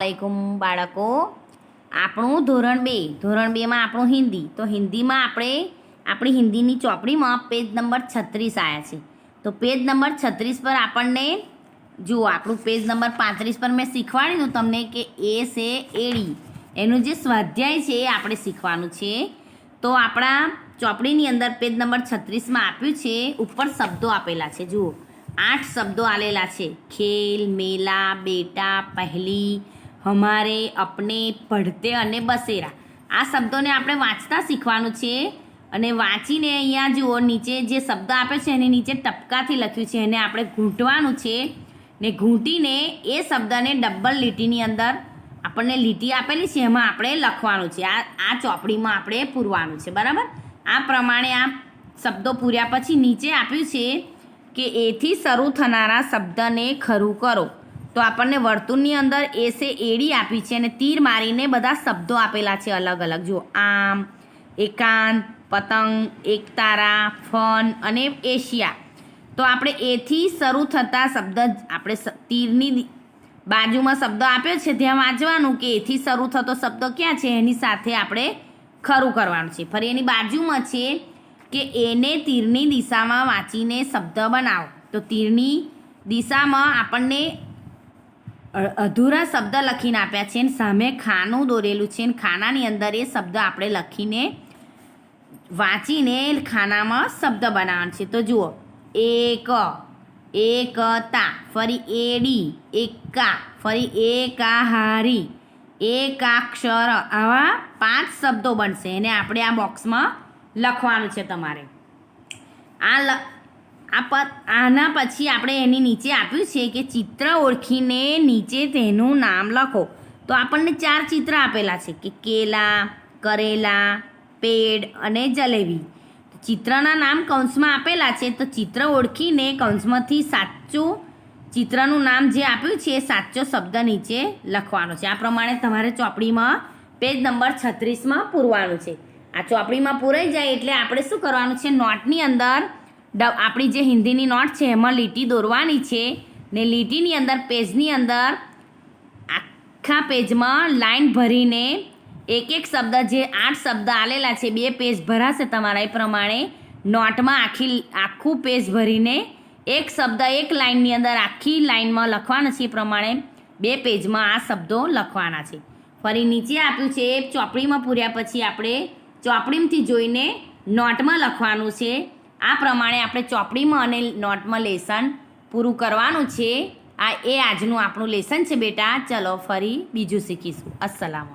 વાલેકુમ બાળકો. આપણું ધોરણ બે. ધોરણ બેમાં આપણું હિન્દી. તો હિન્દીમાં આપણે, આપણી હિન્દીની ચોપડીમાં પેજ નંબર છત્રીસ આવ્યા છે. તો પેજ નંબર છત્રીસ પર આપણને, જુઓ, આપણું પેજ નંબર પાંત્રીસ પર મેં શીખવાડ્યું તમને કે એ છે એડી એનું જે સ્વાધ્યાય છે એ આપણે શીખવાનું છે. તો આપણા ચોપડીની અંદર પેજ નંબર છત્રીસમાં આપ્યું છે, ઉપર શબ્દો આપેલા છે. જુઓ, આઠ શબ્દો આલેલા છે. ખેલ, મેલા, બેટા, પહેલી હમારે અપને પઢતે અને બસેરા. આ શબ્દોને આપણે વાંચતા શીખવાનું છે. અને વાંચીને અહીંયા જુઓ, નીચે જે શબ્દ આપે છે એની નીચે ટપકાથી લખ્યું છે. એને આપણે ઘૂંટવાનું છે. ને ઘૂંટીને એ શબ્દને ડબલ લીટીની અંદર આપણને લીટી આપેલી છે, એમાં આપણે લખવાનું છે. આ આ ચોપડીમાં આપણે પૂરવાનું છે. બરાબર? આ પ્રમાણે આ શબ્દો પૂર્યા પછી નીચે આપ્યું છે કે એથી શરૂ થનારા શબ્દને ખરું કરો. તો આપણને વર્તુળની અંદર એસે એડી આપી છે અને તીર મારીને બધા શબ્દો આપેલા છે અલગ અલગ. જો આમ, એકાંત, પતંગ, એકતારા, ફન અને એશિયા. તો આપણે એથી શરૂ થતા શબ્દ આપણે તીરની બાજુમાં શબ્દ આપ્યો છે, ત્યાં વાંચવાનું કે એથી શરૂ થતો શબ્દ ક્યાં છે, એની સાથે આપણે ખરું કરવાનું છે. ફરી એની બાજુમાં છે કે એને તીરની દિશામાં વાંચીને શબ્દ બનાવો. તો તીરની દિશામાં આપણને અધૂરા શબ્દ લખીને આપ્યા છે અને સામે ખાનું દોરેલું છે અને ખાનાની અંદર એ શબ્દ આપણે લખીને વાંચીને ખાનામાં શબ્દ બનાવવાનો છે. તો જુઓ, એક, એકતા, ફરી એડી એકા ફરી એકાહારી, એકાક્ષર આવા પાંચ શબ્દો બનશે. એને આપણે આ બોક્સમાં લખવાનું છે તમારે. આ આ પ, આના પછી આપણે એની નીચે આપ્યું છે કે ચિત્ર ઓળખીને નીચે તેનું નામ લખો. તો આપણને ચાર ચિત્ર આપેલા છે કે કેલા, કરેલા, પેડ અને જલેબી. ચિત્રના નામ કૌંસમાં આપેલા છે તો ચિત્ર ઓળખીને કૌંસમાંથી સાચું ચિત્રનું નામ જે આપ્યું છે એ સાચો શબ્દ નીચે લખવાનો છે. આ પ્રમાણે તમારે ચોપડીમાં પેજ નંબર છત્રીસમાં પૂરવાનું છે. આ ચોપડીમાં પૂરાઈ જાય એટલે આપણે શું કરવાનું છે? નોટની અંદર આપણી જે હિન્દીની નોટ છે, એમાં લીટી દોરવાની છે ને લીટીની અંદર, પેજની અંદર આખા પેજમાં લાઈન ભરીને એક એક શબ્દ, જે આઠ શબ્દ આલેલા છે, બે પેજ ભરાશે તમારા એ પ્રમાણે, નોટમાં આખી, આખું પેજ ભરીને એક શબ્દ, એક લાઈનની અંદર આખી લાઈનમાં લખવાના છે એ પ્રમાણે બે પેજમાં આ શબ્દો લખવાના છે. ફરી નીચે આપ્યું છે એ ચોપડીમાં પૂર્યા પછી આપણે ચોપડીમાંથી જોઈને નોટમાં લખવાનું છે. આ પ્રમાણે આપણે ચોપડીમાં અને નોટમાં લેસન પૂરું કરવાનું છે. આ એ આજનું આપણું લેસન છે બેટા. ચલો ફરી બીજું શીખીશું. અસલામ